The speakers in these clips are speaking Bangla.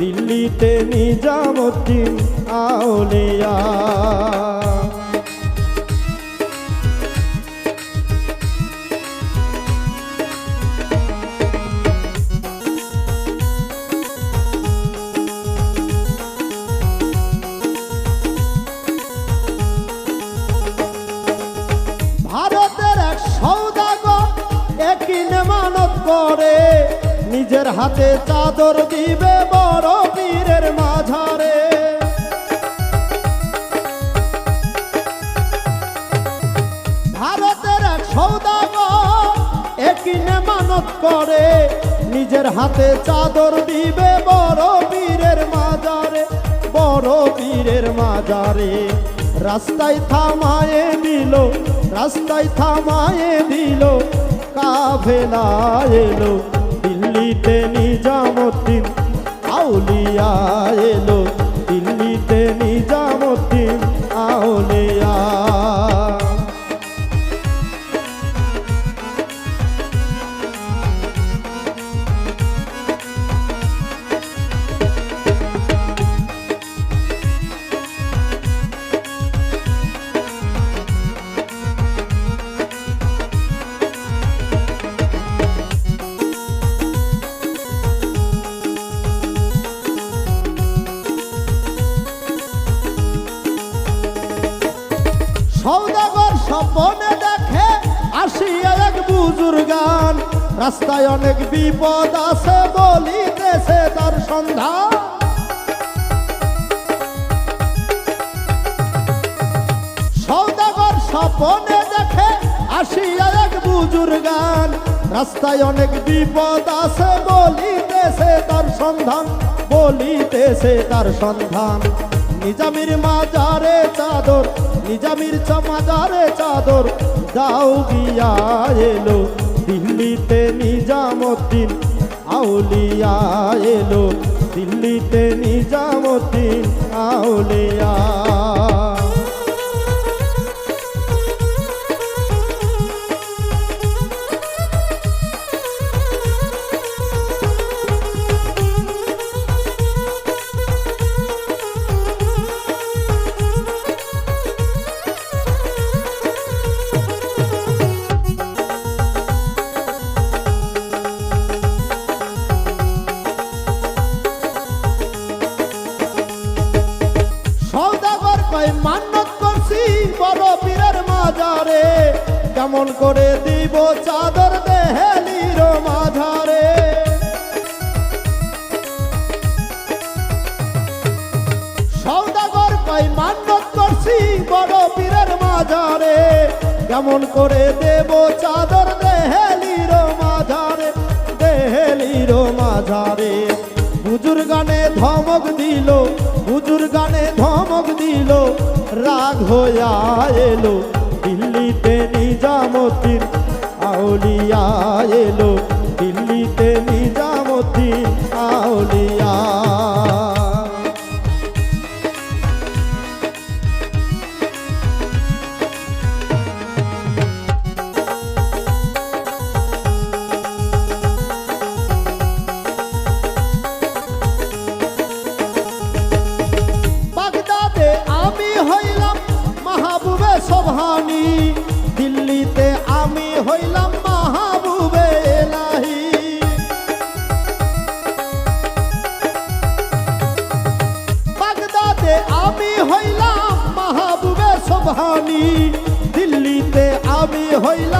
দিল্লিতে নিজামুদ্দিন আউলিয়া। ভারতের এক সৌদাগর একই নেমানত করে? নিজের হাতে চাদর দিবে বড় পীরের মাঝারে। ভারতের এক সৌদাগর একই নেমানত করে, নিজের হাতে চাদর দিবে বড় পীরের মাজারে বড় পীরের মাজারে রাস্তায় থামায়ে দিল, রাস্তায় থামায়ে দিল, কাফেলা এলো। নিজামুদ্দিন আসিয়া এক বুজুর্গান, রাস্তায় অনেক বিপদ আছে বলিতেছে তার সন্ধান। সৌদাগর স্বপনে দেখে আসিয়া এক বুজুর্গান, রাস্তায় অনেক বিপদ আছে বলিতেছে তার সন্ধান, বলিতেছে তার সন্ধান। নিজামির মাজারে চাদর, নিজামির মাজারে চাদর দাও গিয়া এলো দিল্লিতে নিজামুদ্দিন আউলিয়া এলো দিল্লিতে নিজামুদ্দিন আউলিয়া। কেমন করে দিব চাদর দেহেলির মাঝারে? সৌদাগর কয় মান্নত করছি বড় পীরের মাজারে কেমন করে দেব চাদর দেহেলির মাঝারে দেহেলির মাঝারে? হুজুর গানে ধমক দিল, হুজুর গানে ধমক দিল, রাগ হইয়া এলো দিল্লিতে হইলাম মাহবুবে সোভানি দিল্লিতে আমি হইলাম মাহবুবে এলাহি। বাগদাদে আমি হইলাম মাহবুবে সোভানি দিল্লিতে আমি হইলাম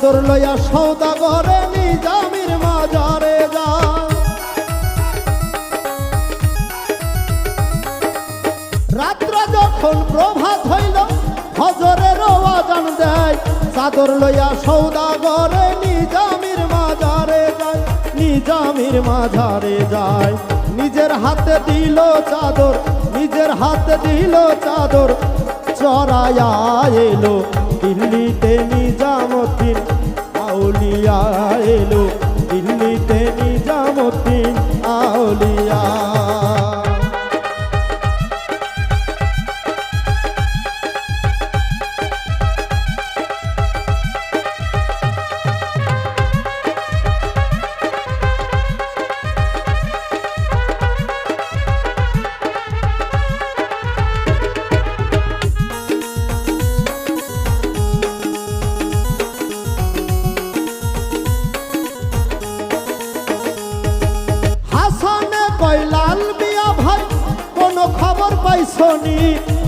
চাদর লয়া সৌদা সৌদাগরে নিজামির মাজারে যায় রাত্র যখন প্রভাত হইল, হজরের আজান দেয়। চাদর লইয়া সৌদাগরে নিজামির মাজারে যায়, নিজামির মাঝারে যায়। নিজের হাতে দিল চাদর, নিজের হাতে দিল চাদর, চড়াইয়া এলো পাইছনি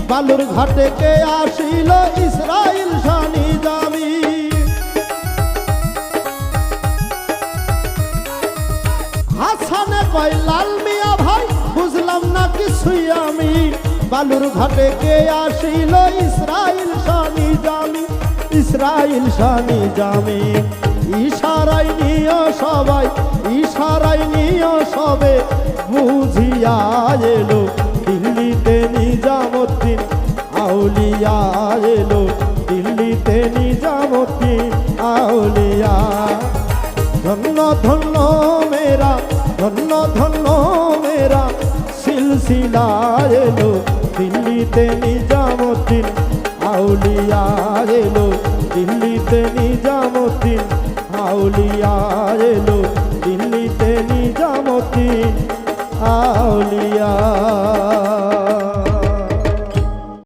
বালুর ঘাটে কে আসিল? ইসরাইল শানি জামি হাসানে কয়, লাল মিয়া ভাই, বুঝলাম না কিছুই আমি। বালুর ঘাটে কে আসিল? ইসরাইল শানি জামি ইসরাইল শানি জামি ইশারাই নিয় সবাই ইশারাই নিয় সবে, বুঝিয়া এলো দিল্লিতে নিজামুদ্দিন, আউলিয়া এলো। দিল্লিতে নিজামুদ্দিন, আউলিয়া। ধন্য ধন্য মেরা ধন্য ধন্য মেরা সিলসিলা এলো। দিল্লিতে নিজামুদ্দিন